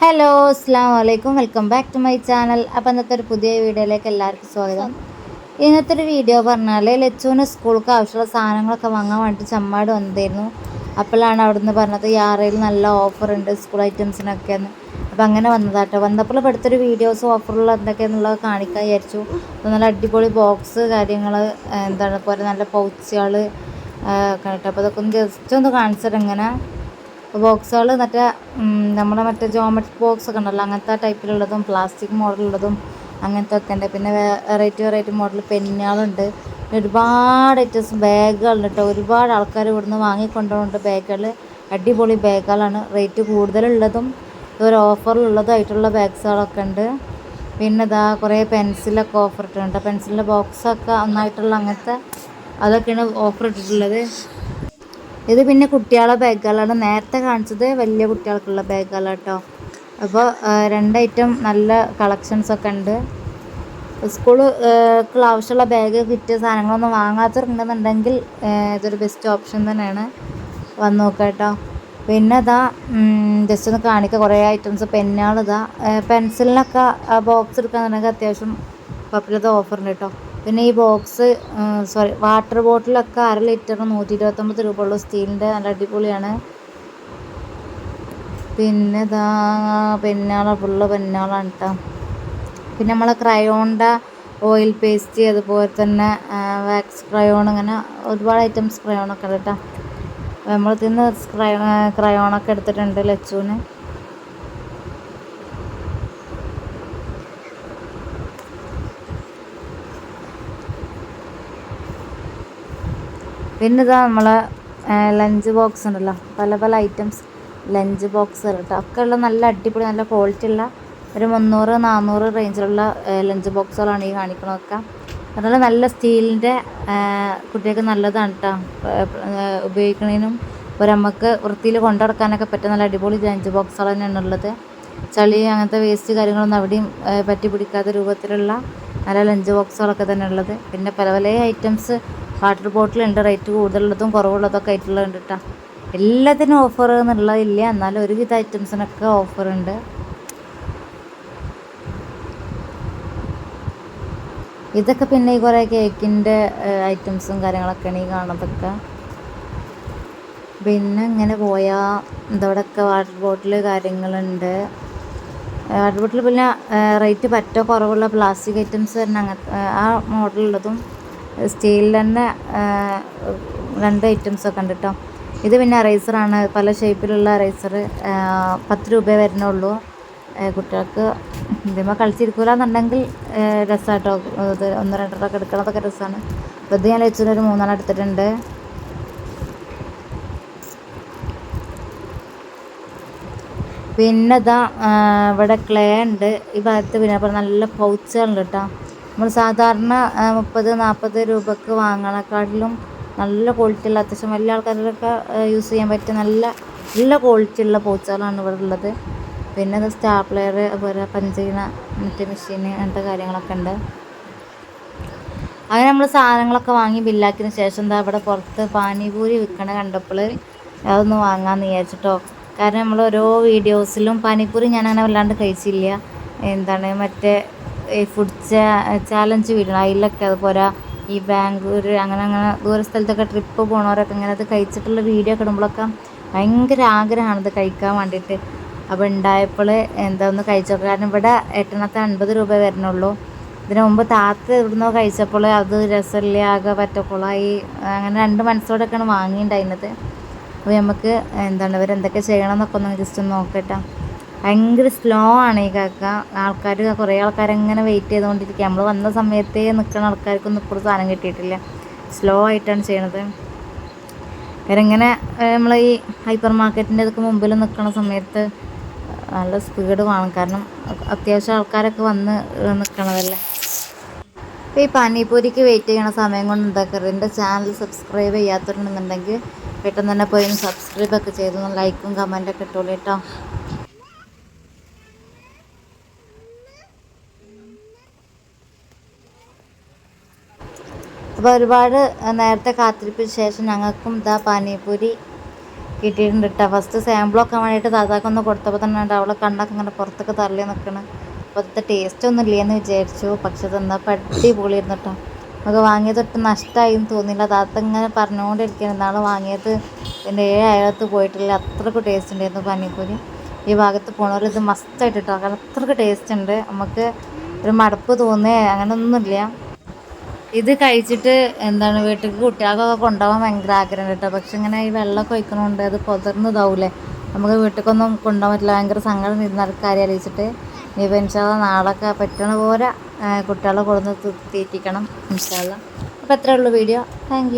Hello അസ്സാം വലൈക്കും welcome back to my channel അപ്പോൾ ഇന്നത്തെ ഒരു പുതിയ വീഡിയോയിലേക്ക് എല്ലാവർക്കും സ്വാഗതം. ഇന്നത്തെ ഒരു വീഡിയോ പറഞ്ഞാൽ ലച്ചുവിന് സ്കൂൾക്ക് ആവശ്യമുള്ള സാധനങ്ങളൊക്കെ വാങ്ങാൻ വേണ്ടി ചമ്മാട് വന്നതായിരുന്നു അപ്പോഴാണ് അവിടുന്ന് പറഞ്ഞത് യാറയിൽ നല്ല ഓഫർ ഉണ്ട് സ്കൂൾ ഐറ്റംസിനൊക്കെ എന്ന് അപ്പോൾ അങ്ങനെ വന്നതാട്ടോ. വന്നപ്പോൾ ഇപ്പോൾ അടുത്തൊരു വീഡിയോസ് ഓഫറുള്ള എന്തൊക്കെയാണെന്നുള്ളത് കാണിക്കാൻ വിചാരിച്ചു. അപ്പോൾ നല്ല അടിപൊളി ബോക്സ് കാര്യങ്ങൾ എന്താണ് പോലെ നല്ല പൗച്ചുകൾ കേട്ടോ അപ്പോൾ അതൊക്കെ ഒന്ന് ജസ്റ്റ് ഒന്ന് കാണിച്ചിട്ട് ബോക്സുകൾ മറ്റേ നമ്മുടെ മറ്റേ ജോമെട്രിക് ബോക്സ് ഒക്കെ ഉണ്ടല്ലോ അങ്ങനത്തെ ടൈപ്പിലുള്ളതും പ്ലാസ്റ്റിക് മോഡലുള്ളതും അങ്ങനത്തെ ഒക്കെ ഉണ്ട്. പിന്നെ വെറൈറ്റി വെറൈറ്റി മോഡൽ പെന്നുകളുണ്ട്. ഒരുപാട് ഐറ്റംസ് ബാഗുകളുണ്ട് കേട്ടോ ഒരുപാട് ആൾക്കാർ ഇവിടുന്ന് വാങ്ങിക്കൊണ്ടുപോകുന്നുണ്ട് ബാഗുകൾ അടിപൊളി ബാഗുകളാണ് റേറ്റ് കൂടുതലുള്ളതും ഒരു ഓഫറിലുള്ളതായിട്ടുള്ള ബാഗ്സുകളൊക്കെ ഉണ്ട്. പിന്നെ ഇതാ കുറേ പെൻസിലൊക്കെ ഓഫർ ഇട്ടിട്ടുണ്ട്. പെൻസിലിന്റെ ബോക്സൊക്കെ ഒന്നായിട്ടുള്ള അങ്ങനത്തെ അതൊക്കെയാണ് ഓഫർ ഇട്ടിട്ടുള്ളത്. ഇത് പിന്നെ കുട്ടികളെ ബാഗുകളാണ്. നേരത്തെ കാണിച്ചത് വലിയ കുട്ടികൾക്കുള്ള ബാഗുകളാണ് കേട്ടോ അപ്പോൾ രണ്ട് ഐറ്റം നല്ല കളക്ഷൻസ് ഒക്കെ ഉണ്ട്. സ്കൂൾ ആവശ്യമുള്ള ബാഗ് കിറ്റ് സാധനങ്ങളൊന്നും വാങ്ങാത്തവരുണ്ടെന്നുണ്ടെങ്കിൽ ഇതൊരു ബെസ്റ്റ് ഓപ്ഷൻ തന്നെയാണ്. വന്ന് നോക്കുക കേട്ടോ പിന്നെ ഇതാ ജസ്റ്റ് ഒന്ന് കാണിക്കുക കുറേ ഐറ്റംസ് പെന്നുകൾ ഇതാ. പെൻസിലിനൊക്കെ ബോക്സ് എടുക്കാന്നുണ്ടെങ്കിൽ അത്യാവശ്യം ഓഫർ ഉണ്ട് കേട്ടോ പിന്നെ ഈ ബോക്സ് സോറി വാട്ടർ ബോട്ടിലൊക്കെ അര ലിറ്ററിന് നൂറ്റി ഇരുപത്തൊമ്പത് രൂപ ഉള്ളൂ സ്റ്റീലിന്റെ നല്ല അടിപൊളിയാണ്. പിന്നെ ഇതാ പെന്നാള ഫുള്ള് പെന്നാളാണ് കേട്ടോ പിന്നെ നമ്മളെ ക്രയോണിന്റെ ഓയിൽ പേസ്റ്റ് അതുപോലെ തന്നെ വാക്സ് ക്രയോൺ അങ്ങനെ ഒരുപാട് ഐറ്റംസ് ക്രയോണൊക്കെ ഉണ്ട് കേട്ടോ നമ്മൾ തിന്ന് ക്രയോ ക്രയോണൊക്കെ എടുത്തിട്ടുണ്ട് ലച്ചുവിന്. പിന്നെ ഇതാ നമ്മളെ ലഞ്ച് ബോക്സ് ഉണ്ടല്ലോ. പല പല ഐറ്റംസ് ലഞ്ച് ബോക്സ് കേട്ടോ ഒക്കെ ഉള്ള നല്ല അടിപൊളി നല്ല ക്വാളിറ്റി ഉള്ള ഒരു മുന്നൂറ് നാന്നൂറ് റേഞ്ചിലുള്ള ലഞ്ച് ബോക്സുകളാണ് ഈ കാണിക്കണതൊക്കെ. അതുപോലെ നല്ല സ്റ്റീലിന്റെ കുട്ടികൾക്ക് നല്ലതാണ് കേട്ടോ ഉപയോഗിക്കുന്നതിനും ഒരു നമുക്ക് വൃത്തിയിൽ കൊണ്ടു നടക്കാനൊക്കെ പറ്റിയ നല്ല അടിപൊളി ലഞ്ച് ബോക്സുകൾ തന്നെയാണ് ഉള്ളത്. ചളി അങ്ങനത്തെ വേസ്റ്റ് കാര്യങ്ങളൊന്നും അവിടെയും പറ്റി പിടിക്കാത്ത രൂപത്തിലുള്ള നല്ല ലഞ്ച് ബോക്സുകളൊക്കെ തന്നെ ഉള്ളത്. പിന്നെ പല പല ഐറ്റംസ് വാട്ടർ ബോട്ടിൽ ബോട്ടിലുണ്ട്. റേറ്റ് കൂടുതലുള്ളതും കുറവുള്ളതൊക്കെ ആയിട്ടുള്ളതുണ്ട് കേട്ടോ എല്ലാത്തിനും ഓഫർ എന്നുള്ളതില്ല. എന്നാലും ഒരുവിധ ഐറ്റംസിനൊക്കെ ഉണ്ട്. ഇതൊക്കെ പിന്നെ ഈ കുറേ കേക്കിന്റെ ഐറ്റംസും കാര്യങ്ങളൊക്കെയാണ് ഈ കാണുന്നതൊക്കെ. പിന്നെ ഇങ്ങനെ പോയാൽ ഇതവിടെയൊക്കെ വാട്ടർ ബോട്ടിൽ കാര്യങ്ങളുണ്ട്. വാട്ടർ ബോട്ടിൽ പിന്നെ റേറ്റ് പറ്റോ കുറവുള്ള പ്ലാസ്റ്റിക് ഐറ്റംസ് തന്നെ അങ്ങനത്തെ ആ മോഡലുള്ളതും സ്റ്റീലിൽ തന്നെ രണ്ട് ഐറ്റംസൊക്കെ ഉണ്ട് കേട്ടോ ഇത് പിന്നെ റൈസറാണ് പല ഷേപ്പിലുള്ള റൈസർ പത്ത് രൂപ വരുന്നുള്ളൂ. കുട്ടികൾക്ക് ഇതിന്മേൽ കളിച്ചിരിക്കില്ല എന്നുണ്ടെങ്കിൽ രസമാട്ടോ ഇത് ഒന്ന് രണ്ടെണ്ണമൊക്കെ എടുക്കണതൊക്കെ രസമാണ് അപ്പോൾ ഇത് ഞാൻ വെച്ചൊരു മൂന്നെണ്ണം എടുത്തിട്ടുണ്ട്. പിന്നെ ഇതാ ഇവിടെ ക്ലേ ഉണ്ട്. ഈ ഭാഗത്ത് പിന്നെ നല്ല പൗച്ചുകളുണ്ട് കേട്ടോ നമ്മൾ സാധാരണ മുപ്പത് നാൽപ്പത് രൂപക്ക് വാങ്ങണക്കാട്ടിലും നല്ല ക്വാളിറ്റി ഉള്ള അത്യാവശ്യം വലിയ ആൾക്കാർക്കൊക്കെ യൂസ് ചെയ്യാൻ പറ്റിയ നല്ല നല്ല ക്വാളിറ്റി ഉള്ള പൂച്ചകളാണ് ഇവിടെ ഉള്ളത്. പിന്നെ ഇത് സ്റ്റാപ്ലെയർ അതുപോലെ പഞ്ചീന മറ്റേ മെഷീൻ അങ്ങനത്തെ കാര്യങ്ങളൊക്കെ ഉണ്ട്. അങ്ങനെ നമ്മൾ സാധനങ്ങളൊക്കെ വാങ്ങി ബില്ലാക്കിയതിന് ശേഷം എന്താ ഇവിടെ പുറത്ത് പാനിപൂരി വിൽക്കണ കണ്ടപ്പോൾ അതൊന്ന് വാങ്ങാമെന്ന് വിചാരിച്ചിട്ടോ. കാരണം നമ്മൾ ഓരോ വീഡിയോസിലും പാനിപൂരി ഞാൻ അങ്ങനെ വല്ലാണ്ട് കഴിച്ചില്ല. എന്താണ് മറ്റേ ഈ ഫുഡ് ചാലഞ്ച് വീഡിയോ അതിലൊക്കെ അതുപോലെ ഈ ബാംഗ്ലൂർ അങ്ങനെ അങ്ങനെ ദൂര സ്ഥലത്തൊക്കെ ട്രിപ്പ് പോണവരൊക്കെ ഇങ്ങനെ അത് കഴിച്ചിട്ടുള്ള വീഡിയോ ഒക്കെ ഇടുമ്പോഴൊക്കെ ഭയങ്കര ആഗ്രഹമാണ് അത് കഴിക്കാൻ വേണ്ടിയിട്ട്. അപ്പോൾ ഉണ്ടായപ്പോൾ എന്താ ഒന്ന് കഴിച്ചോക്കാം. കാരണം ഇവിടെ എട്ടെണ്ണത്തിന് അൻപത് രൂപ വരുന്നുള്ളൂ ഇതിനു മുമ്പ് താത്ത ഇവിടുന്ന് കഴിച്ചപ്പോൾ അത് രസമില്ല ആകെ പറ്റക്കുളമായി അങ്ങനെ രണ്ട് മനസ്സോടൊക്കെയാണ് വാങ്ങിയിട്ടുണ്ടായിരുന്നത് അപ്പോൾ നമുക്ക് എന്താണ് ഇവരെന്തൊക്കെ ചെയ്യണം എന്നൊക്കെ ഒന്ന് ജസ്റ്റ് ഒന്ന് നോക്കട്ടെ. ഭയങ്കര സ്ലോ ആണ് ഈ കാക്ക. ആൾക്കാർ കുറേ ആൾക്കാർ എങ്ങനെ വെയിറ്റ് ചെയ്തുകൊണ്ടിരിക്കുക നമ്മൾ വന്ന സമയത്തേ നിൽക്കുന്ന ആൾക്കാർക്കൊന്നും ഇപ്പോൾ സാധനം കിട്ടിയിട്ടില്ല. സ്ലോ ആയിട്ടാണ് ചെയ്യണത്. ഇങ്ങനെ നമ്മൾ ഈ ഹൈപ്പർ മാർക്കറ്റിന്റെ ഇതൊക്കെ മുമ്പിൽ നിൽക്കുന്ന സമയത്ത് നല്ല സ്പീഡ് വേണം. കാരണം അത്യാവശ്യം ആൾക്കാരൊക്കെ വന്ന് നിൽക്കണതല്ലേ അപ്പോൾ ഈ പാനിപൂരിക്ക് വെയിറ്റ് ചെയ്യണ സമയം കൊണ്ട് എന്താക്കരുത് എന്റെ ചാനൽ സബ്സ്ക്രൈബ് ചെയ്യാത്തവരുണ്ടെന്നുണ്ടെങ്കിൽ പെട്ടെന്ന് തന്നെ പോയി സബ്സ്ക്രൈബ് ഒക്കെ ചെയ്തു ലൈക്കും കമന്റൊക്കെ ഇട്ടോളൂ കേട്ടോ അപ്പോൾ ഒരുപാട് നേരത്തെ കാത്തിരിപ്പിന് ശേഷം ഞങ്ങൾക്കും ഇതാ പാനിപൂരി കിട്ടിയിട്ടുണ്ട് കേട്ടോ ഫസ്റ്റ് സാമ്പിളൊക്കെ വേണ്ടിയിട്ട് താത്താക്കൊന്ന് കൊടുത്തപ്പോൾ തന്നെ അവളെ കണ്ണൊക്കെ ഇങ്ങനെ പുറത്തൊക്കെ തള്ളി നിൽക്കണം അപ്പോൾ അതിന്റെ ടേസ്റ്റ് ഒന്നും ഇല്ലയെന്ന് വിചാരിച്ചു. പക്ഷെ പട്ടി അടിപൊളിയായിരുന്നു കേട്ടോ നമുക്ക് വാങ്ങിയത് ഒട്ടും നഷ്ടമായി എന്ന് തോന്നിയില്ല. താത്ത ഇങ്ങനെ പറഞ്ഞുകൊണ്ടിരിക്കുകയാണ് നാളെ വാങ്ങിയത് എന്റെ ഏഴ് അയലത്ത് പോയിട്ടില്ല. അത്രയ്ക്ക് ടേസ്റ്റ് ഉണ്ടായിരുന്നു പാനിപ്പൂരി ഈ ഭാഗത്ത് പോണവർ ഇത് മസ്റ്റായിട്ട് കേട്ടോ കാരണം ടേസ്റ്റ് ഉണ്ട്. നമുക്ക് ഒരു മടുപ്പ് തോന്നേ അങ്ങനെയൊന്നുമില്ല ഇത് കഴിച്ചിട്ട് എന്താണ് വീട്ടിലേക്ക് കുട്ടികൾക്കൊക്കെ കൊണ്ടുപോകാൻ ഭയങ്കര ആഗ്രഹം കേട്ടോ. പക്ഷെ ഇങ്ങനെ ഈ വെള്ളമൊക്കെ ഒഴിക്കണോണ്ട് അത് പുതർന്ന് ഇതാവൂലേ നമുക്ക് വീട്ടിലേക്കൊന്നും കൊണ്ടുപോകാൻ പറ്റില്ല. ഭയങ്കര സങ്കടം ഇരുന്ന കാര്യം ആലോചിച്ചിട്ട് ഇനിയിപ്പോൾ ഇൻഷാല്ല നാളൊക്കെ പറ്റണ പോലെ കുട്ടികളെ കൊടുന്ന് തീറ്റിക്കണം ഇൻഷാല്ല അപ്പോൾ എത്രയേ ഉള്ളൂ വീഡിയോ. താങ്ക്